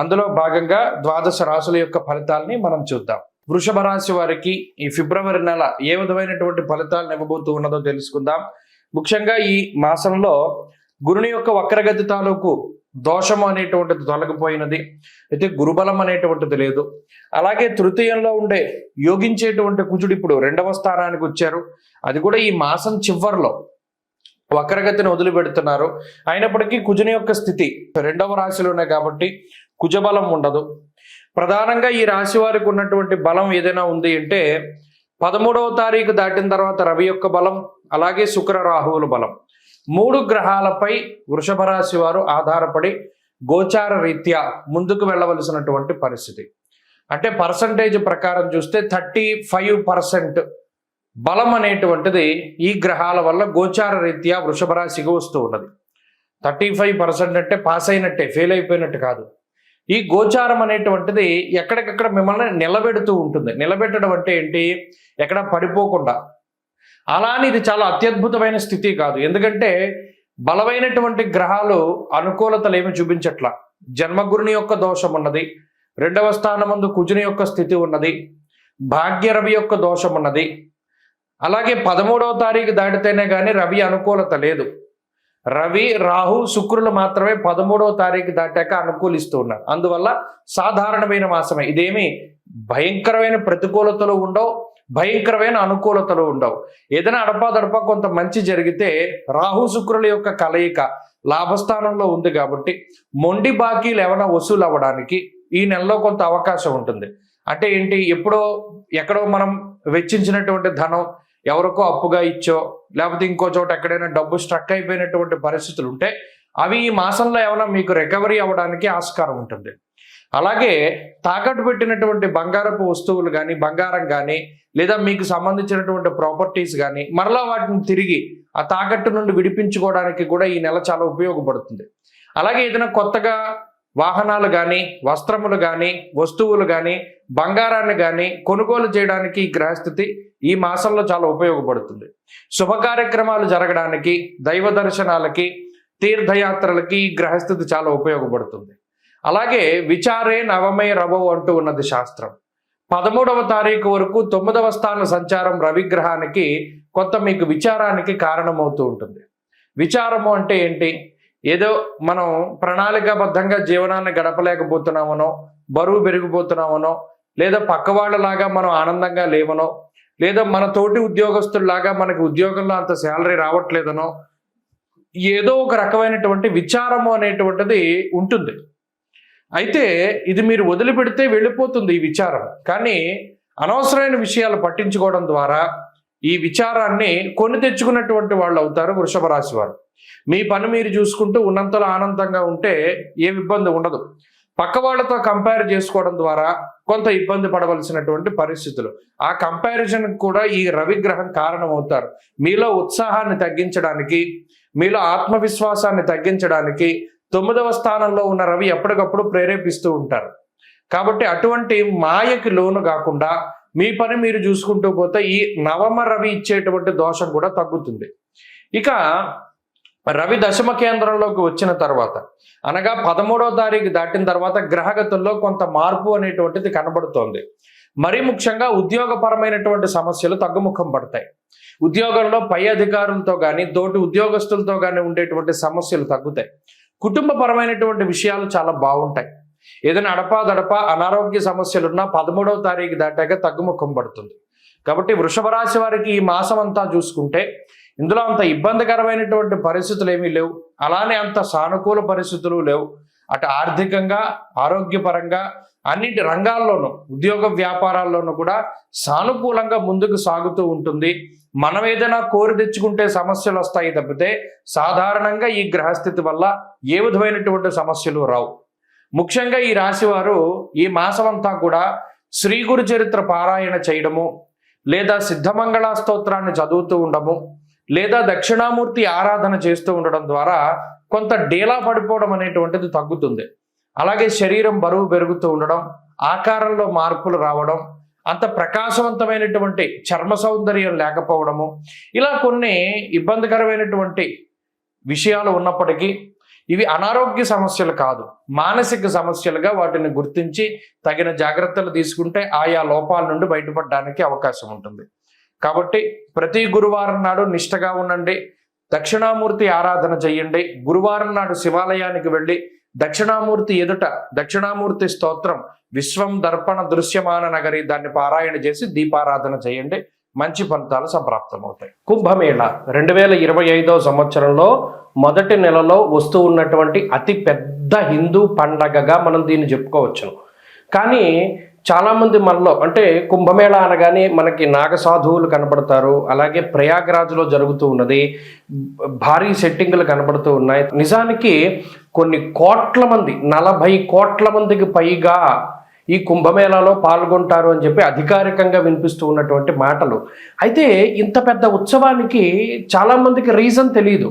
అందులో భాగంగా ద్వాదశ రాశుల యొక్క ఫలితాలని మనం చూద్దాం. వృషభ రాశి వారికి ఈ ఫిబ్రవరి నెల ఏ విధమైనటువంటి ఫలితాలను ఇవ్వబోతూ ఉన్నదో తెలుసుకుందాం. ముఖ్యంగా ఈ మాసంలో గురుని యొక్క వక్రగతి తాలూకు దోషము అనేటువంటిది తొలగిపోయినది. అయితే గురుబలం అనేటువంటిది లేదు. అలాగే తృతీయంలో ఉండే యోగించేటువంటి కుజుడు ఇప్పుడు రెండవ స్థానానికి వచ్చారు. అది కూడా ఈ మాసం చివరిలో వక్రగతిని వదిలిపెడుతున్నారు. అయినప్పటికీ కుజుని యొక్క స్థితి రెండవ రాశిలోనే కాబట్టి కుజబలం ఉండదు. ప్రధానంగా ఈ రాశి వారికి ఉన్నటువంటి బలం ఏదైనా ఉంది అంటే పదమూడవ తారీఖు దాటిన తర్వాత రవి యొక్క బలం అలాగే శుక్ర రాహువుల బలం. మూడు గ్రహాలపై వృషభ రాశి వారు ఆధారపడి గోచార రీత్యా ముందుకు వెళ్ళవలసినటువంటి పరిస్థితి. అంటే పర్సంటేజ్ ప్రకారం చూస్తే థర్టీ ఫైవ్ పర్సెంట్ బలం అనేటువంటిది ఈ గ్రహాల వల్ల గోచార రీత్యా వృషభ రాశికి వస్తూ ఉన్నది. థర్టీ ఫైవ్ పర్సెంట్ అంటే పాస్ అయినట్టే ఫెయిల్ అయిపోయినట్టు కాదు. ఈ గోచారం అనేటువంటిది ఎక్కడికక్కడ మిమ్మల్ని నిలబెడుతూ ఉంటుంది. నిలబెట్టడం అంటే ఏంటి? ఎక్కడ పడిపోకుండా. అలానే ఇది చాలా అత్యద్భుతమైన స్థితి కాదు. ఎందుకంటే బలమైనటువంటి గ్రహాలు అనుకూలతలు ఏమి చూపించట్లా. జన్మగురుని యొక్క దోషం ఉన్నది. రెండవ స్థానమందు కుజుని యొక్క స్థితి ఉన్నది. భాగ్యరవి యొక్క దోషం ఉన్నది. అలాగే పదమూడవ తారీఖు దాటితేనే కానీ రవి అనుకూలత లేదు. రవి రాహు శుక్రులు మాత్రమే పదమూడవ తారీఖు దాటాక అనుకూలిస్తూ ఉన్నారు. అందువల్ల సాధారణమైన మాసమే. ఇదేమి భయంకరమైన ప్రతికూలతలు ఉండవు భయంకరమైన అనుకూలతలు ఉండవు. ఏదైనా అడపాదడప కొంత మంచి జరిగితే రాహు శుక్రుల యొక్క కలయిక లాభస్థానంలో ఉంది కాబట్టి మొండి బాకీలు ఏమైనా వసూలు అవ్వడానికి ఈ నెలలో కొంత అవకాశం ఉంటుంది. అంటే ఏంటి? ఎప్పుడో ఎక్కడో మనం వెచ్చించినటువంటి ధనం ఎవరికో అప్పుగా ఇచ్చో లేకపోతే ఇంకో చోట ఎక్కడైనా డబ్బు స్ట్రక్ అయిపోయినటువంటి పరిస్థితులు ఉంటే అవి ఈ మాసంలో ఏమైనా మీకు రికవరీ అవ్వడానికి ఆస్కారం ఉంటుంది. అలాగే తాకట్టు పెట్టినటువంటి బంగారపు వస్తువులు కానీ బంగారం కానీ లేదా మీకు సంబంధించినటువంటి ప్రాపర్టీస్ కానీ మరలా వాటిని తిరిగి ఆ తాకట్టు నుండి విడిపించుకోవడానికి కూడా ఈ నెల చాలా ఉపయోగపడుతుంది. అలాగే ఏదైనా కొత్తగా వాహనాలు కానీ వస్త్రములు కానీ వస్తువులు కానీ బంగారాన్ని కానీ కొనుగోలు చేయడానికి ఈ గ్రహస్థితి ఈ మాసంలో చాలా ఉపయోగపడుతుంది. శుభ కార్యక్రమాలు జరగడానికి దైవ దర్శనాలకి తీర్థయాత్రలకి ఈ గ్రహస్థితి చాలా ఉపయోగపడుతుంది. అలాగే విచారే నవమే రవో అంటూ ఉన్నది శాస్త్రం. పదమూడవ తారీఖు వరకు తొమ్మిదవ స్థాన సంచారం రవిగ్రహానికి కొంత మీకు విచారానికి కారణమవుతూ ఉంటుంది. విచారము అంటే ఏంటి? ఏదో మనం ప్రణాళికాబద్ధంగా జీవనాన్ని గడపలేకపోతున్నామనో బరువు పెరిగిపోతున్నామనో లేదా పక్క వాళ్ళలాగా మనం ఆనందంగా లేవనో లేదా మన తోటి ఉద్యోగస్తుల్లాగా మనకి ఉద్యోగంలో అంత శాలరీ రావట్లేదనో ఏదో ఒక రకమైనటువంటి విచారము అనేటువంటిది ఉంటుంది. అయితే ఇది మీరు వదిలిపెడితే వెళ్ళిపోతుంది ఈ విచారం. కానీ అనవసరమైన విషయాలు పట్టించుకోవడం ద్వారా ఈ విచారాన్ని కొని తెచ్చుకున్నటువంటి వాళ్ళు అవుతారు వృషభ రాశి వారు. మీ పని మీరు చూసుకుంటూ ఉన్నంతలో ఆనందంగా ఉంటే ఏ ఇబ్బంది ఉండదు. పక్క వాళ్ళతో కంపేర్ చేసుకోవడం ద్వారా కొంత ఇబ్బంది పడవలసినటువంటి పరిస్థితులు. ఆ కంపారిజన్ కూడా ఈ రవిగ్రహం కారణమవుతారు. మీలో ఉత్సాహాన్ని తగ్గించడానికి మీలో ఆత్మవిశ్వాసాన్ని తగ్గించడానికి తొమ్మిదవ స్థానంలో ఉన్న రవి ఎప్పటికప్పుడు ప్రేరేపిస్తూ ఉంటారు. కాబట్టి అటువంటి మాయకి లోను కాకుండా మీ పని మీరు చూసుకుంటూ పోతే ఈ నవమ రవి ఇచ్చేటువంటి దోషం కూడా తగ్గుతుంది. ఇక రవి దశమ కేంద్రంలోకి వచ్చిన తర్వాత అనగా పదమూడవ తారీఖు దాటిన తర్వాత గ్రహగతుల్లో కొంత మార్పు అనేటువంటిది కనబడుతోంది. మరీ ముఖ్యంగా ఉద్యోగపరమైనటువంటి సమస్యలు తగ్గుముఖం పడతాయి. ఉద్యోగంలో పై అధికారులతో కానీ తోటి ఉద్యోగస్తులతో కానీ ఉండేటువంటి సమస్యలు తగ్గుతాయి. కుటుంబపరమైనటువంటి విషయాలు చాలా బాగుంటాయి. ఏదైనా అడపా అనారోగ్య సమస్యలున్నా పదమూడవ తారీఖు దాటాక తగ్గుముఖం పడుతుంది. కాబట్టి వృషభ రాశి వారికి ఈ మాసం అంతా చూసుకుంటే ఇందులో అంత ఇబ్బందికరమైనటువంటి పరిస్థితులు ఏమీ లేవు. అలానే అంత సానుకూల పరిస్థితులు లేవు. అటు ఆర్థికంగా ఆరోగ్యపరంగా అన్నిటి రంగాల్లోనూ ఉద్యోగ వ్యాపారాల్లోనూ కూడా సానుకూలంగా ముందుకు సాగుతూ ఉంటుంది. మనం ఏదైనా కోరి తెచ్చుకుంటే సమస్యలు వస్తాయి తప్పితే సాధారణంగా ఈ గ్రహస్థితి వల్ల ఏ విధమైనటువంటి సమస్యలు రావు. ముఖ్యంగా ఈ రాశివారు ఈ మాసమంతా కూడా శ్రీ గురు చరిత్ర పారాయణ చేయడము లేదా సిద్ధమంగళ స్తోత్రాన్ని చదువుతూ ఉండము లేదా దక్షిణామూర్తి ఆరాధన చేస్తూ ఉండడం ద్వారా కొంత డేలా పడిపోవడం అనేటువంటిది తగ్గుతుంది. అలాగే శరీరం బరువు పెరుగుతూ ఉండడం ఆకారంలో మార్పులు రావడం అంత ప్రకాశవంతమైనటువంటి చర్మ సౌందర్యం లేకపోవడము ఇలా కొన్ని ఇబ్బందికరమైనటువంటి విషయాలు ఉన్నప్పటికీ ఇవి అనారోగ్య సమస్యలు కాదు. మానసిక సమస్యలుగా వాటిని గుర్తించి తగిన జాగ్రత్తలు తీసుకుంటే ఆయా లోపాల నుండి బయటపడడానికి అవకాశం ఉంటుంది. కాబట్టి ప్రతి గురువారం నాడు నిష్టగా ఉండండి. దక్షిణామూర్తి ఆరాధన చేయండి. గురువారం నాడు శివాలయానికి వెళ్ళి దక్షిణామూర్తి ఎదుట దక్షిణామూర్తి స్తోత్రం విశ్వం దర్పణ దృశ్యమాన నగరి దాన్ని పారాయణ చేసి దీపారాధన చేయండి. మంచి ఫలితాలు సంప్రాప్తమవుతాయి. కుంభమేళ రెండు వేల ఇరవై ఐదో సంవత్సరంలో మొదటి నెలలో వస్తూ ఉన్నటువంటి అతి పెద్ద హిందూ పండగగా మనం దీన్ని చెప్పుకోవచ్చును. కానీ చాలామంది మనలో అంటే కుంభమేళ అనగానే మనకి నాగ సాధువులు కనపడతారు అలాగే ప్రయాగ్రాజ్లో జరుగుతూ ఉన్నది భారీ సెట్టింగ్లు కనపడుతూ ఉన్నాయి. నిజానికి కొన్ని కోట్ల మంది నలభై కోట్ల మందికి పైగా ఈ కుంభమేళాలో పాల్గొంటారు అని చెప్పి అధికారికంగా వినిపిస్తూ ఉన్నటువంటి మాటలు. అయితే ఇంత పెద్ద ఉత్సవానికి చాలామందికి రీజన్ తెలియదు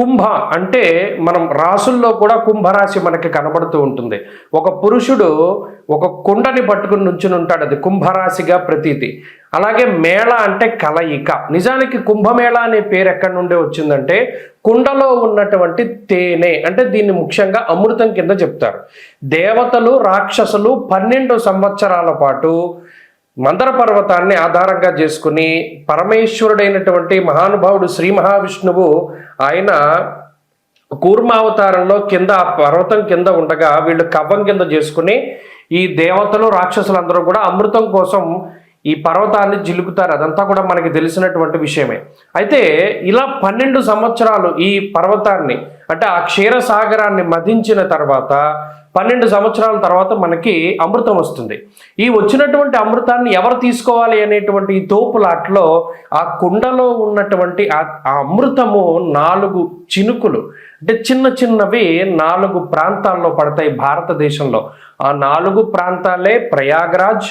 కుంభ అంటే మనం రాసుల్లో కూడా కుంభరాశి మనకి కనబడుతూ ఉంటుంది. ఒక పురుషుడు ఒక కుండని పట్టుకుని నుంచుని ఉంటాడు. అది కుంభరాశిగా ప్రతీతి. అలాగే మేళ అంటే కలయిక. నిజానికి కుంభమేళ అనే పేరు ఎక్కడి నుండి వచ్చిందంటే కుండలో ఉన్నటువంటి తేనె అంటే దీన్ని ముఖ్యంగా అమృతం కింద చెప్తారు. దేవతలు రాక్షసులు పన్నెండు సంవత్సరాల పాటు మందర పర్వతాన్ని ఆధారంగా చేసుకుని పరమేశ్వరుడైనటువంటి మహానుభావుడు శ్రీ మహావిష్ణువు ఆయన కూర్మావతారంలో కింద ఆ పర్వతం కింద ఉండగా వీళ్ళు కవ్వం కింద చేసుకుని ఈ దేవతలు రాక్షసులందరూ కూడా అమృతం కోసం ఈ పర్వతాన్ని జిలుకుతారు అదంతా కూడా మనకి తెలిసినటువంటి విషయమే. అయితే ఇలా పన్నెండు సంవత్సరాలు ఈ పర్వతాన్ని అంటే ఆ క్షీరసాగరాన్ని మధించిన తర్వాత పన్నెండు సంవత్సరాల తర్వాత మనకి అమృతం వస్తుంది. ఈ వచ్చినటువంటి అమృతాన్ని ఎవరు తీసుకోవాలి అనేటువంటి ఈ తోపులాట్లో ఆ కుండలో ఉన్నటువంటి ఆ అమృతము నాలుగు చినుకులు అంటే చిన్న చిన్నవి నాలుగు ప్రాంతాల్లో పడతాయి భారతదేశంలో. ఆ నాలుగు ప్రాంతాలే ప్రయాగ్రాజ్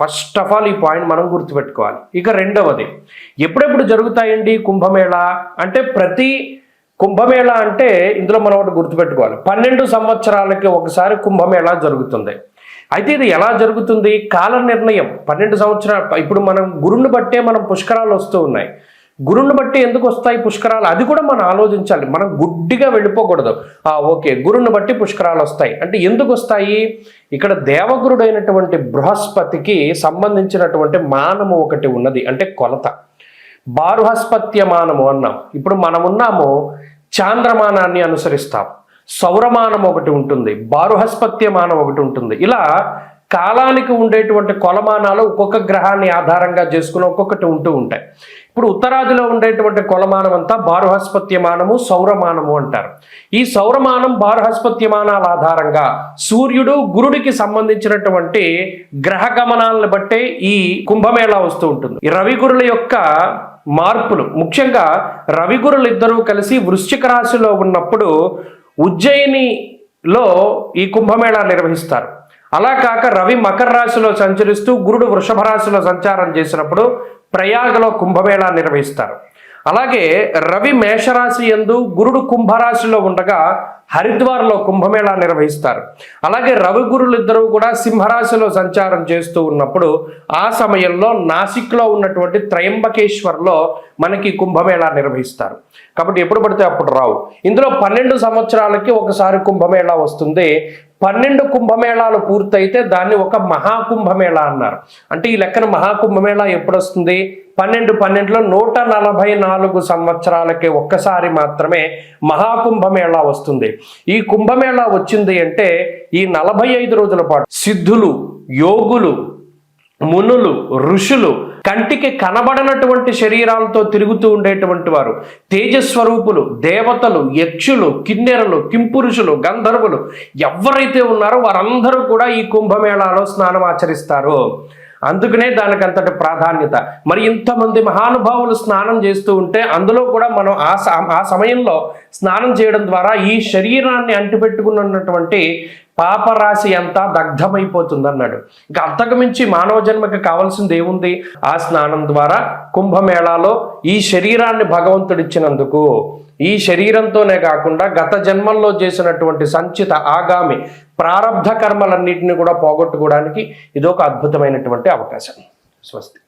ఫస్ట్ ఆఫ్ ఆల్ ఈ పాయింట్ మనం గుర్తుపెట్టుకోవాలి. ఇక రెండవది ఎప్పుడెప్పుడు జరుగుతాయండి కుంభమేళ? అంటే ప్రతి కుంభమేళ అంటే ఇందులో మనం ఒకటి గుర్తుపెట్టుకోవాలి. పన్నెండు సంవత్సరాలకి ఒకసారి కుంభమేళ జరుగుతుంది. అయితే ఇది ఎలా జరుగుతుంది? కాల నిర్ణయం పన్నెండు సంవత్సరాలు ఇప్పుడు మనం గురుని బట్టే మనం పుష్కరాలు వస్తూ ఉన్నాయి. గురుని బట్టి ఎందుకు వస్తాయి పుష్కరాలు? అది కూడా మనం ఆలోచించాలి. మనం గుడ్డిగా వెళ్ళిపోకూడదు. ఆ ఓకే గురుని బట్టి పుష్కరాలు వస్తాయి. అంటే ఎందుకు వస్తాయి? ఇక్కడ దేవగురుడైనటువంటి బృహస్పతికి సంబంధించినటువంటి మానము ఒకటి ఉన్నది. అంటే కొలత. బారుహస్పత్య మానము అన్నాం. ఇప్పుడు మనం ఉన్నాము చాంద్రమానాన్ని అనుసరిస్తాం. సౌరమానం ఒకటి ఉంటుంది. బారుహస్పత్యమానం ఒకటి ఉంటుంది. ఇలా కాలానికి ఉండేటువంటి కొలమానాలు ఒక్కొక్క గ్రహాన్ని ఆధారంగా చేసుకుని ఒక్కొక్కటి ఉంటూ ఉంటాయి. ఇప్పుడు ఉత్తరాదిలో ఉండేటువంటి కొలమానం అంతా బారుహస్పత్యమానము సౌరమానము అంటారు. ఈ సౌరమానం బారుహస్పత్యమానాల ఆధారంగా సూర్యుడు గురుడికి సంబంధించినటువంటి గ్రహ గమనాలను బట్టే ఈ కుంభమేళా వస్తూ ఉంటుంది. ఈ రవి గురుల యొక్క మార్పులు ముఖ్యంగా రవి గురులు ఇద్దరూ కలిసి వృశ్చిక రాశిలో ఉన్నప్పుడు ఉజ్జయినిలో ఈ కుంభమేళా నిర్వహిస్తారు. అలా కాక రవి మకర రాశిలో సంచరిస్తూ గురుడు వృషభ రాశిలో సంచారం చేసినప్పుడు ప్రయాగలో కుంభమేళా నిర్వహిస్తారు. అలాగే రవి మేషరాశి ఎందు గురుడు కుంభరాశిలో ఉండగా హరిద్వార్లో కుంభమేళా నిర్వహిస్తారు. అలాగే రవి గురులు ఇద్దరు కూడా సింహరాశిలో సంచారం చేస్తూ ఉన్నప్పుడు ఆ సమయంలో నాసిక్లో ఉన్నటువంటి త్రయంబకేశ్వర్లో మనకి కుంభమేళా నిర్వహిస్తారు. కాబట్టి ఎప్పుడు పడితే అప్పుడు రావు. ఇందులో పన్నెండు సంవత్సరాలకి ఒకసారి కుంభమేళా వస్తుంది. పన్నెండు కుంభమేళాలు పూర్తయితే దాన్ని ఒక మహాకుంభమేళా అన్నారు. అంటే ఈ లెక్కన మహాకుంభమేళా ఎప్పుడు వస్తుంది పన్నెండు పన్నెండులో నూట నలభై నాలుగు సంవత్సరాలకి ఒక్కసారి మాత్రమే మహాకుంభమేళా వస్తుంది. ఈ కుంభమేళా వచ్చింది అంటే ఈ నలభై ఐదు రోజుల పాటు సిద్ధులు యోగులు మునులు ఋషులు కంటికి కనబడనటువంటి శరీరాలతో తిరుగుతూ ఉండేటువంటి వారు. తేజస్వరూపులు దేవతలు యక్షులు కిన్నెరలు కింపురుషులు గంధర్వులు ఎవరైతే ఉన్నారో వారందరూ కూడా ఈ కుంభమేళాలో స్నానం ఆచరిస్తారు. అందుకనే దానికి అంతటి ప్రాధాన్యత. మరి ఇంతమంది మహానుభావులు స్నానం చేస్తూ ఉంటే అందులో కూడా మనం ఆ ఆ సమయంలో స్నానం చేయడం ద్వారా ఈ శరీరాన్ని అంటిపెట్టుకున్నటువంటి పాపరాశి అంతా దగ్ధమైపోతుంది అన్నాడు ఇంకా అంతకుమించి మానవ జన్మకి కావాల్సింది ఏముంది? ఆ స్నానం ద్వారా కుంభమేళాలో ఈ శరీరాన్ని భగవంతుడిచ్చినందుకు ఈ శరీరంతోనే కాకుండా గత జన్మల్లో చేసినటువంటి సంచిత ఆగామి ప్రారంధ కర్మలన్నింటినీ కూడా పోగొట్టుకోవడానికి ఇదొక అద్భుతమైనటువంటి అవకాశం. స్వస్తి.